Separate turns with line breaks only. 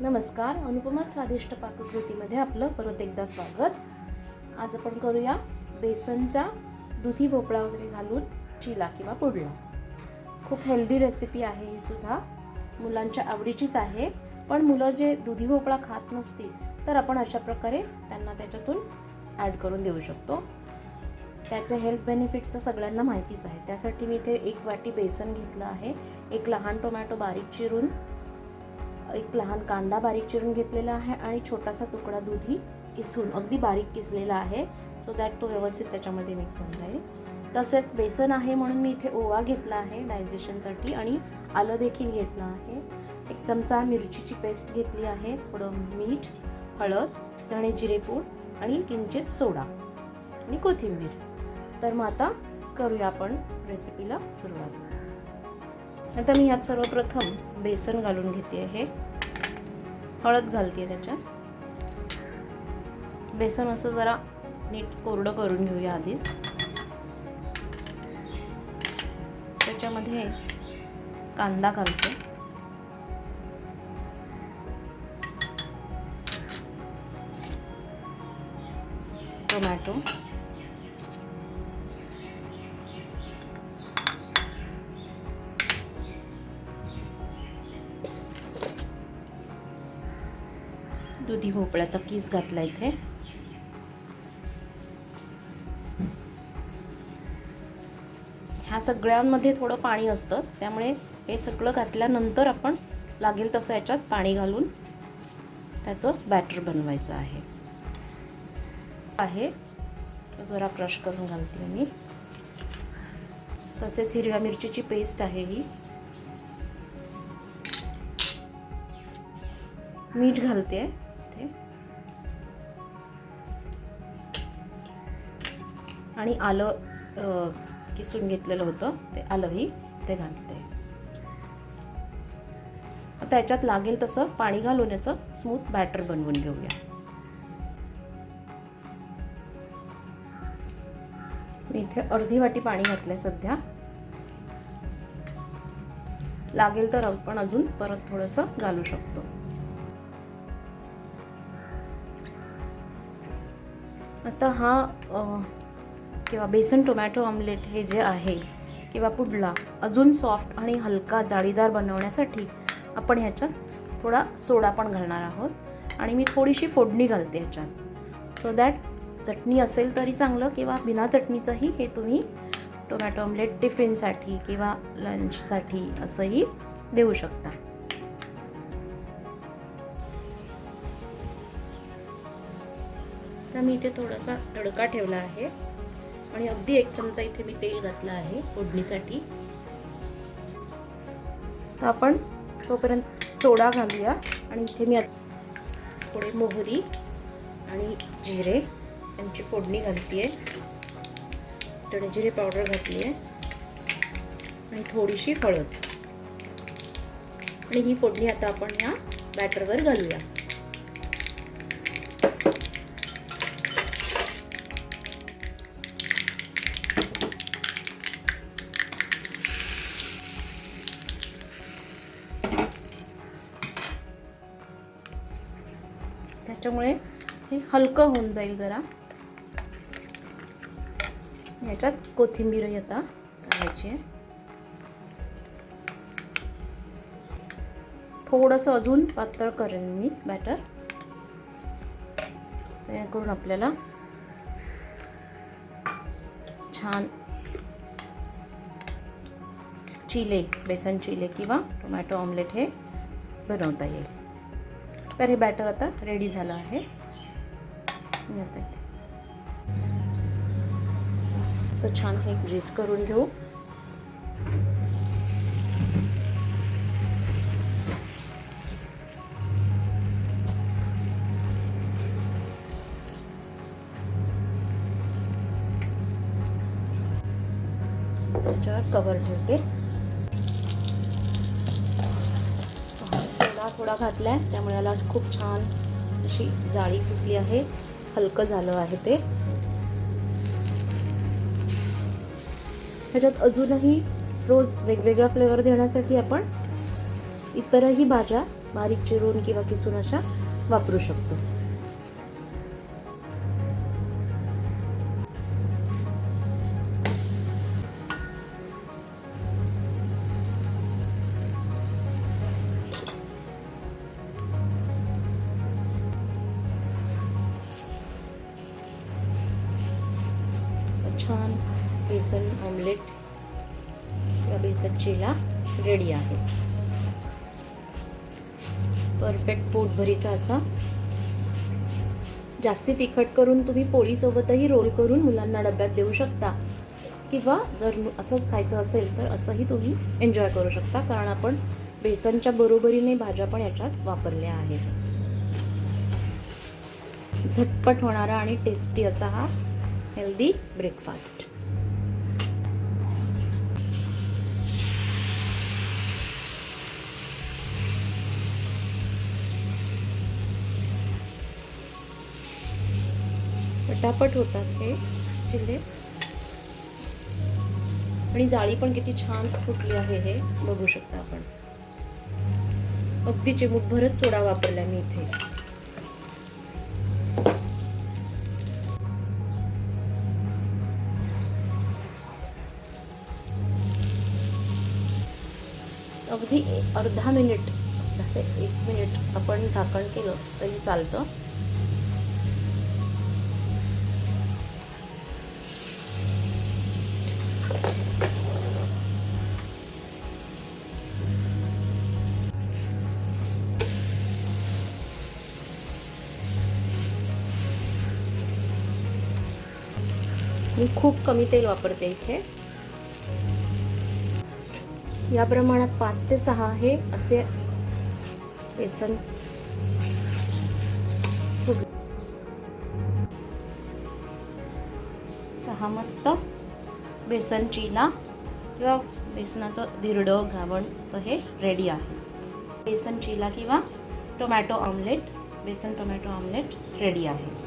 नमस्कार अनुपमा स्वादिष्ट पाककृतीमध्ये आपलं परत एकदा स्वागत. आज आपण करूया बेसनचा दुधी भोपळा वगैरे घालून चिला किंवा पुडला. खूप हेल्दी रेसिपी आहे ही सुद्धा. मुलांच्या आवडीचीच आहे. पण मुलं जे दुधी भोपळा खात नसतील तर आपण अशा प्रकारे त्यांना त्याच्यातून ॲड करून देऊ शकतो. त्याचे हेल्थ बेनिफिट्स तर सगळ्यांना माहितीच आहे. त्यासाठी मी इथे एक वाटी बेसन घेतलं आहे. एक लहान टोमॅटो बारीक चिरून एक लहान कांदा बारीक चिरून घेतलेला आहे आणि छोटासा तुकडा दुधी किसून अगदी बारीक किसलेला आहे. सो दॅट तो व्यवस्थित त्याच्यामध्ये मिक्स होऊन राहील तसेच बेसन आहे म्हणून मी इथे ओवा घेतला आहे डायजेशनसाठी आणि आलं देखील घेतलं आहे. एक चमचा मिरचीची पेस्ट घेतली आहे थोडं मीठ हळद धणे जिरेपूड आणि किंचित सोडा आणि कोथिंबीर. तर मग आता करूया आपण रेसिपीला सुरुवात. आता मी ह्यात सर्वप्रथम बेसन घालून घेते आहे हळद घालते त्याच्यात. बेसन असं जरा नीट कोरडं करून घेऊया आधीच. त्याच्यामध्ये कांदा घालते. टोमॅटो. दुधी भोपळ्याचा किस घातला इथे. ह्या सगळ्यांमध्ये थोडं पाणी असतंच त्यामुळे हे सगळं घातल्यानंतर आपण लागेल तसं याच्यात पाणी घालून त्याचं बॅटर बनवायचं आहे. आहे. जरा क्रश करून घालते मी. तसेच हिरव्या मिरचीची पेस्ट आहे ही. मीठ घालते. आणि आलं किसून घेतलेलं होतं ते आलंही ते घालते. आता याच्यात लागेल तसं पाणी घालून याचं स्मूथ बॅटर बनवून घेऊया. मी इथे अर्धी वाटी पाणी घातलंय सध्या. लागेल तर आपण अजून परत थोडंसं घालू शकतो. आता हा किंवा बेसन टोमॅटो ऑमलेट हे जे आहे किंवा पुडला अजून सॉफ्ट आणि हलका जाळीदार बनवण्यासाठी आपण ह्याच्यात थोडा सोडा पण घालणार आहोत. आणि मी थोडीशी फोडणी घालते ह्याच्यात. सो दॅट चटणी असेल तरी चांगलं किंवा बिना चटणीचंही हे तुम्ही टोमॅटो ऑमलेट टिफिनसाठी किंवा लंचसाठी असंही देऊ शकता. तर मी इथे थोडासा तडका ठेवला आहे. आणि अगदी एक चमचा इथे मी तेल घातलं आहे फोडणीसाठी. तर आपण तोपर्यंत सोडा घालूया आणि इथे मी थोडे मोहरी आणि जिरे यांची फोडणी घालते आहे थोडे जिरे पावडर घातली आहे आणि थोडीशी हळद. आणि ही फोडणी आता आपण ह्या बॅटरवर घालूया. त्याच्यामुळे हे हलकं होऊन जाईल जरा. याच्यात कोथिंबीर आता घालायची आहे. थोडंसं अजून पातळ करेन मी बॅटर जेणेकरून आपल्याला छान चिले बेसन चिले किंवा टोमॅटो ऑमलेट हे बनवता येईल. तर हे बॅटर आता रेडी झालं आहे. असं छान हे ग्रीस करून घेऊ. त्याच्यावर कवर ठेवते. थोडा घातला आहे त्यामुळे याला खूप छान अशी जाळी फुटली आहे. हलकं झालं आहे ते. ह्याच्यात अजूनही रोज वेगवेगळा फ्लेवर देण्यासाठी आपण इतरही भाज्या बारीक चिरून किंवा किसून अशा वापरू शकतो. छान बेसन ऑमलेट किंवा बेसन चिला रेडी आहे. परफेक्ट पोटभरीचा असा. जास्ती तिखट करून तुम्ही पोळीसोबतही रोल करून मुलांना डब्यात देऊ शकता. किंवा जर असंच खायचं असेल तर असंही तुम्ही एन्जॉय करू शकता कारण आपण बेसनच्या बरोबरीने भाज्या पण याच्यात वापरल्या आहेत. झटपट होणारा आणि टेस्टी असा हा हेल्दी ब्रेकफास्ट पटापट होतात हे चिल्ले. आणि जाळी पण किती छान फुटली आहे हे बघू शकता आपण. अगदी चिमूटभरच सोडा वापरला मी इथे. अगदी अर्धा मिनिट असे एक मिनिट आपण झाकण केलं तरी चालतं. मी खूप कमी तेल वापरते इथे. या प्रमाणात पाच ते सहा हे असे बेसन. सहा मस्त बेसन चिला. किंवा बेसनाचं धिरडं घावणचं हे रेडी आहे. बेसन चिला किंवा tomato omelette besan tomato omelette ready आहे.